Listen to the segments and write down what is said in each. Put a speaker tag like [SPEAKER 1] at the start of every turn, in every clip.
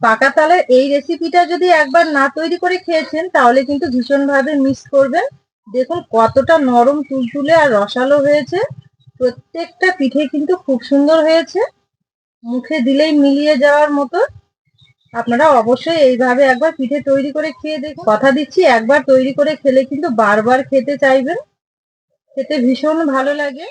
[SPEAKER 1] পাকা তালের এই রেসিপিটা যদি একবার না তৈরি করে খেয়েছেন, তাহলে কিন্তু ভীষণভাবে মিস করবেন। দেখুন কতটা নরম, তুলতুলে আর রসালো হয়েছে। প্রত্যেকটা পিঠে কিন্তু খুব সুন্দর হয়েছে। মুখে দিলেই মিলিয়ে যাওয়ার মতো। আপনারা অবশ্যই এইভাবে একবার পিঠে তৈরি করে খেয়ে দেখুন কথা দিচ্ছি, একবার তৈরি করে খেলে কিন্তু বারবার খেতে চাইবেন। খেতে ভীষণ ভালো লাগে।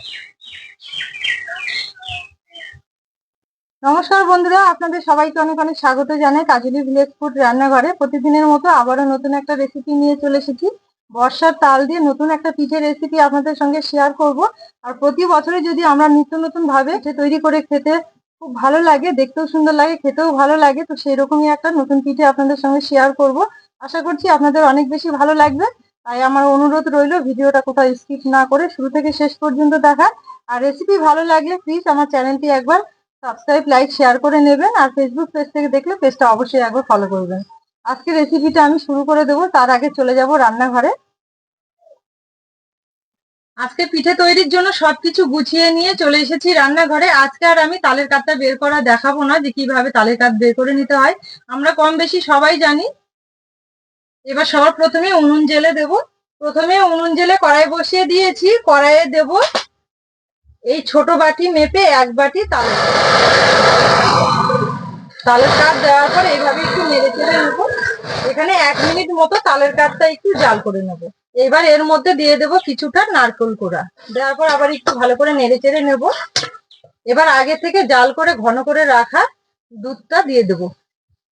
[SPEAKER 1] নমস্কার বন্ধুরা, আপনাদের সবাইকে অনেক অনেক স্বাগত জানাই কাজলি ভিলেজ ফুড রান্নাঘরে। প্রতিদিনের মতো আবারও নতুন একটা রেসিপি নিয়ে চলে এসেছি। বর্ষার তাল দিয়ে নতুন একটা পিঠে রেসিপি আপনাদের সঙ্গে শেয়ার করব। আর প্রতি বছরে যদি আমরা নিত্য নতুন ভাবে তৈরি করে খেতে খুব ভালো লাগে, দেখতেও সুন্দর লাগে, খেতেও ভালো লাগে, তো সেই রকমই একটা নতুন পিঠে আপনাদের সঙ্গে শেয়ার করব। আশা করছি আপনাদের অনেক বেশি ভালো লাগবে। তাই আমার অনুরোধ রইল ভিডিওটা কোথাও স্কিপ না করে শুরু থেকে শেষ পর্যন্ত দেখা আর রেসিপি ভালো লাগলে প্লিজ আমার চ্যানেলটি একবার সাবস্ক্রাইব লাইক শেয়ার করে নেবেন আর ফেসবুক পেজ থেকে দেখলে পেজটা অবশ্যই একবার ফলো করবেন। আজকে রেসিপিটা আমি শুরু করে দেবো, তার আগে চলে যাব রান্নাঘরে। আজকে পিঠে তৈরির জন্য সবকিছু গুছিয়ে নিয়ে চলে এসেছি রান্নাঘরে। আজকে আর আমি তালের কাঠটা বের করা দেখাবো না যে কীভাবে তালের কাঠ বের করে নিতে হয়। আমরা কম বেশি সবাই জানি। এবার সবার প্রথমে উনুন জেলে দেব। প্রথমে উনুন জেলে কড়াই বসিয়ে দিয়েছি। কড়াইয়ে দেব এই ছোট বাটি মেপে এক বাটি তালের তালের কাঠ দেওয়ার পর এইভাবে একটু নেড়ে চেড়ে নেব। এখানে এক মিনিট মতো তালের কাঠটা একটু জাল করে নেব। এবার এর মধ্যে দিয়ে দেব কিছুটা নারকোল কোড়া। দেওয়ার পর আবার একটু ভালো করে নেড়ে চেড়ে নেব। এবার আগে থেকে জাল করে, ঘন করে রাখা দুধটা দিয়ে দেব।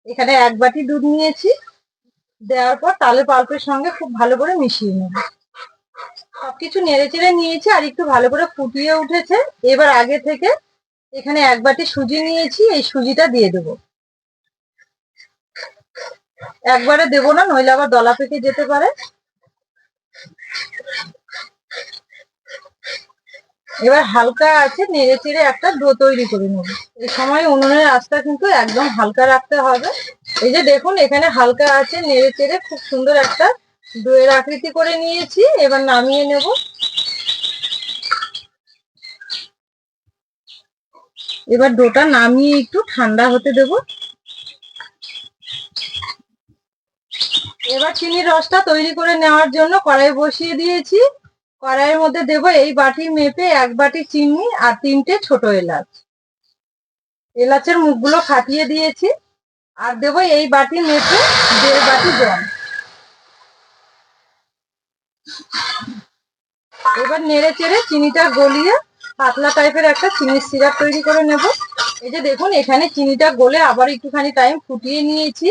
[SPEAKER 1] এখানে এক বাটি দুধ নিয়েছি। দেওয়ার পর তালের পাল্পের সঙ্গে খুব ভালো করে মিশিয়ে নেব। সবকিছু নেড়ে চেড়ে নিয়েছি আর একটু ভালো করে ফুটিয়ে উঠেছে। এবার আগে থেকে এখানে এক বাটি সুজি নিয়েছি, এই সুজিটা দিয়ে দেব। একবারে দেবো না, নইলে আবার দলা পেকে যেতে পারে। এবার হালকা আছে, নেড়ে চেড়ে একটা ডো তৈরি করে নেব। এই সময় উনুনের আঁচটা কিন্তু একদম হালকা রাখতে হবে। এই যে দেখুন, এখানে হালকা আছে, নেড়ে চেড়ে খুব সুন্দর একটা ডোয়ের আকৃতি করে নিয়েছি, এবার নামিয়ে নেব। এবার ডোটা নামিয়ে একটু ঠান্ডা হতে দেব। এবার চিনির রসটা তৈরি করে নেওয়ার জন্য কড়াই বসিয়ে দিয়েছি। কড়াইয়ের মধ্যে দেব এই বাটি মেপে এক বাটি চিনি আর তিনটে ছোট এলাচ। এলাচের মুখগুলো ফাটিয়ে দিয়েছি। আর দেব এই বাটি মেপে দেড় বাটি জল। এবার নেড়ে চেড়ে চিনিটা গলিয়ে পাতলা টাইপের একটা চিনির সিরাপ তৈরি করে নেব। এই যে দেখুন, এখানে চিনিটা গলে আবার একটুখানি টাইম ফুটিয়ে নিয়েছি।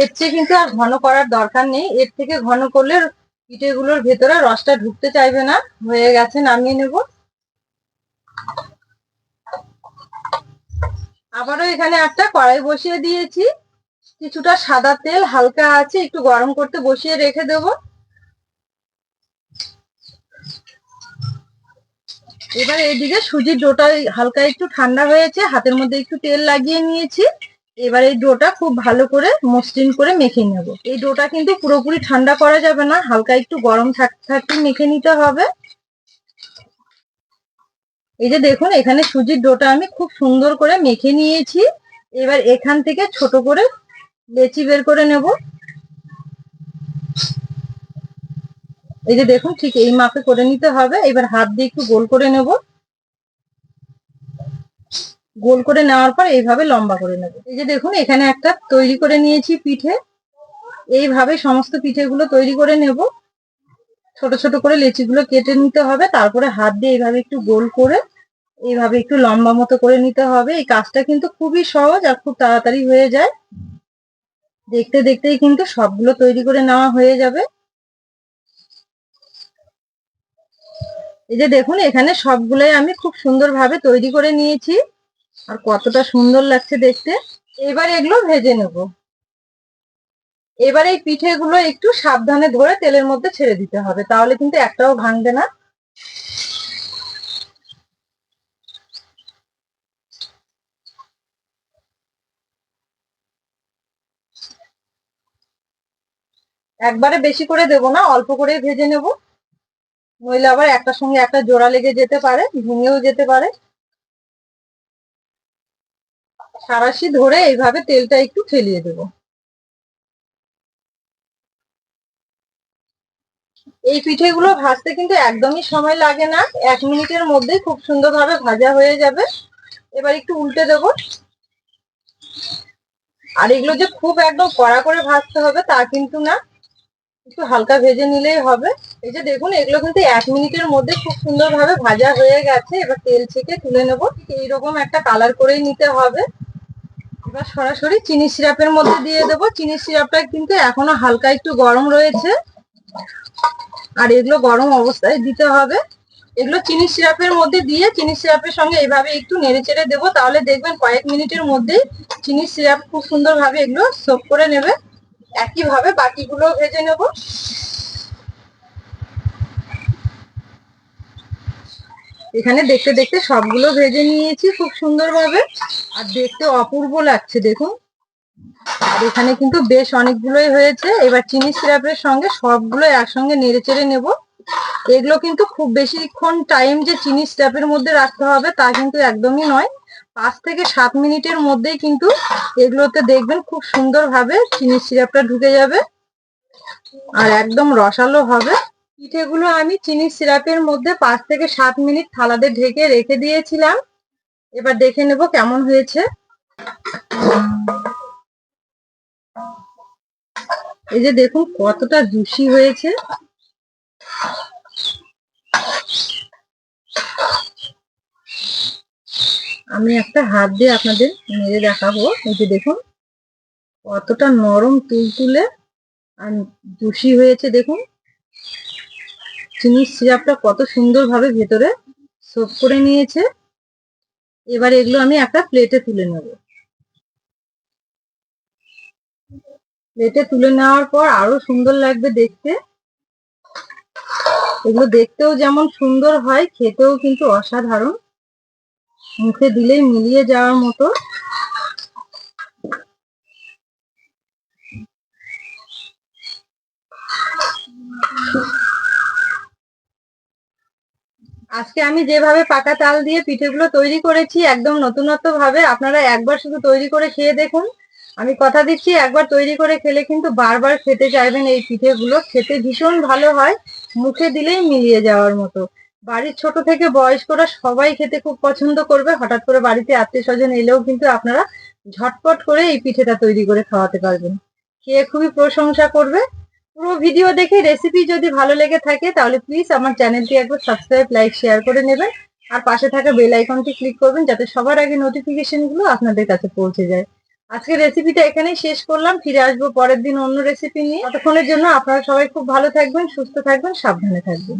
[SPEAKER 1] এর চেয়ে কিন্তু আর ঘন করার দরকার নেই। এর থেকে ঘন করলে পিঠেগুলোর ভেতরে রসটা ঢুকতে চাইবে না। হয়ে গেছে, নামিয়ে নেব। আবারও এখানে একটা কড়াই বসিয়ে দিয়েছি। কিছুটা সাদা তেল হালকা আছে, একটু গরম করতে বসিয়ে রেখে দেব। এবার এইদিকে সুজির ডোটা হালকা একটু ঠান্ডা হয়েছে, হাতের মধ্যে একটু তেল লাগিয়ে নিয়েছি। এবার এই ডোটা খুব ভালো করে মসৃণ করে মেখে নেব। এই ডোটা কিন্তু পুরোপুরি ঠান্ডা করা যাবে না, হালকা একটু গরম থাকতে থাকতে মেখে নিতে হবে। এই যে দেখুন, এখানে সুজির ডোটা আমি খুব সুন্দর করে মেখে নিয়েছি। এবার এখান থেকে ছোট করে লেচি বের করে নেব। এই যে দেখুন, ঠিক এই মাপে করে নিতে হবে। এবার হাত দিয়ে একটু গোল করে নেব। গোল করে নেওয়ার পর এইভাবে লম্বা করে নেব। এই যে দেখুন, এখানে একটা তৈরি করে নিয়েছি পিঠে। এইভাবে সমস্ত পিঠেগুলো তৈরি করে নেব। ছোট ছোট করে লেচিগুলো কেটে নিতে হবে। তারপরে হাত দিয়ে এইভাবে একটু গোল করে, এইভাবে একটু লম্বা মতো করে নিতে হবে। এই কাজটা কিন্তু খুবই সহজ আর খুব তাড়াতাড়ি হয়ে যায়। দেখতে দেখতেই কিন্তু সবগুলো তৈরি করে নেওয়া হয়ে যাবে। এই যে দেখুন, এখানে সবগুলোই আমি খুব সুন্দরভাবে তৈরি করে নিয়েছি। আর কতটা সুন্দর লাগছে দেখতে। এবার এগুলো ভেজে নেব। এবার এই পিঠেগুলো একটু সাবধানে ধরে তেলের মধ্যে ছেড়ে দিতে হবে, তাহলে কিন্তু একটাও ভাঙবে না। একবারে বেশি করে দেব না, অল্প করে ভেজে নেব। নইলে আবার একটার সঙ্গে একটা জোড়া লেগে যেতে পারে, ভেঙেও যেতে পারে। সারাশি ধরে এইভাবে তেলটা একটু ফেলিয়ে দেবো। এই পিঠেগুলো ভাজতে কিন্তু একদমই সময় লাগে না, এক মিনিটের মধ্যে খুব সুন্দরভাবে ভাজা হয়ে যাবে। এবার একটু উল্টে দেব। আর এগুলো যে খুব একদম কড়া করে ভাজতে হবে তা কিন্তু না। একটু হালকা ভেজে নিলেই হবে। এই যে দেখুন, এগুলো কিন্তু এক মিনিটের মধ্যে খুব সুন্দরভাবে ভাজা হয়ে গেছে। এবার তেল ছেঁকে তুলে নেব। এইরকম একটা কালার করেই নিতে হবে। এবার সরাসরি চিনি সিরাপের মধ্যে দিয়ে দেবো। চিনি সিরাপটা কিন্তু এখনও হালকা একটু গরম রয়েছে। আর এগুলো গরম অবস্থায় দিতে হবে। এগুলো চিনি সিরাপের মধ্যে দিয়ে, চিনি সিরাপের সঙ্গে এইভাবে একটু নেড়ে চেড়ে দেবো। তাহলে দেখবেন কয়েক মিনিটের মধ্যেই চিনি সিরাপ খুব সুন্দরভাবে এগুলো সোপ করে নেবে। একইভাবে বাকিগুলো ভেজে নেব। এখানে দেখতে দেখতে সবগুলো ভেজে নিয়েছি খুব সুন্দরভাবে। আর দেখতে অপূর্ব লাগছে, দেখুন। আর এখানে কিন্তু বেশ অনেকগুলোই হয়েছে। এবার চিনি সিরাপের সঙ্গে সবগুলো একসঙ্গে নেড়ে চেড়ে নেব। এগুলো কিন্তু খুব বেশিক্ষণ টাইম যে চিনি সিরাপের মধ্যে রাখতে হবে তা কিন্তু একদমই নয়। পাঁচ থেকে সাত মিনিটের মধ্যেই কিন্তু এগুলোতে দেখবেন খুব সুন্দরভাবে চিনি সিরাপটা ঢুকে যাবে আর একদম রসালো হবে। পিঠেগুলো আমি চিনি সিরাপের মধ্যে পাঁচ থেকে সাত মিনিট থালাতে ঢেকে রেখে দিয়েছিলাম। এবার দেখে নেব কেমন হয়েছে। এই যে দেখুন কতটা জুসি হয়েছে। আমি একটা হাত দিয়ে আপনাদের মেরে দেখাবো। এই যে দেখুন, কতটা নরম তুলতুলে আর জুসি হয়েছে দেখুন। চিনির সিরাপটা কত সুন্দরভাবে ভেতরে সোপ করে নিয়েছে। এবার এগুলো আমি একটা প্লেটে তুলে নেব। প্লেটে তুলে নেওয়ার পর আরও সুন্দর লাগবে দেখতে। এগুলো দেখতেও যেমন সুন্দর হয়, খেতেও কিন্তু অসাধারণ। মুখে দিলেই মিলিয়ে যাওয়ার মতো। আজকে আমি যেভাবে পাকা তাল দিয়ে পিঠেগুলো তৈরি করেছি একদম নতুনত্ব ভাবে আপনারা একবার শুধু তৈরি করে খেয়ে দেখুন। আমি কথা দিচ্ছি, একবার তৈরি করে খেলে কিন্তু বারবার খেতে চাইবেন এই পিঠেগুলো, খেতে ভীষণ ভালো হয়, মুখে দিলেই মিলিয়ে যাওয়ার মতো। বাড়ির ছোট থেকে বয়স্করা সবাই খেতে খুব পছন্দ করবে। হঠাৎ করে বাড়িতে আত্মীয় স্বজন এলেও কিন্তু আপনারা ঝটপট করে এই পিঠেটা তৈরি করে খাওয়াতে পারবেন। খেয়ে খুবই প্রশংসা করবে। পুরো ভিডিও দেখে রেসিপি যদি ভালো লেগে থাকে, তাহলে প্লিজ আমার চ্যানেলটি একবার সাবস্ক্রাইব লাইক শেয়ার করে নেবেন। আর পাশে থাকা বেল আইকনটি ক্লিক করবেন, যাতে সবার আগে নোটিফিকেশনগুলো আপনাদের কাছে পৌঁছে যায়। আজকে রেসিপিটা এখানেই শেষ করলাম। ফিরে আসব পরের দিন অন্য রেসিপি নিয়ে। ততক্ষণের জন্য আপনারা সবাই খুব ভালো থাকবেন, সুস্থ থাকবেন, সাবধানে থাকবেন।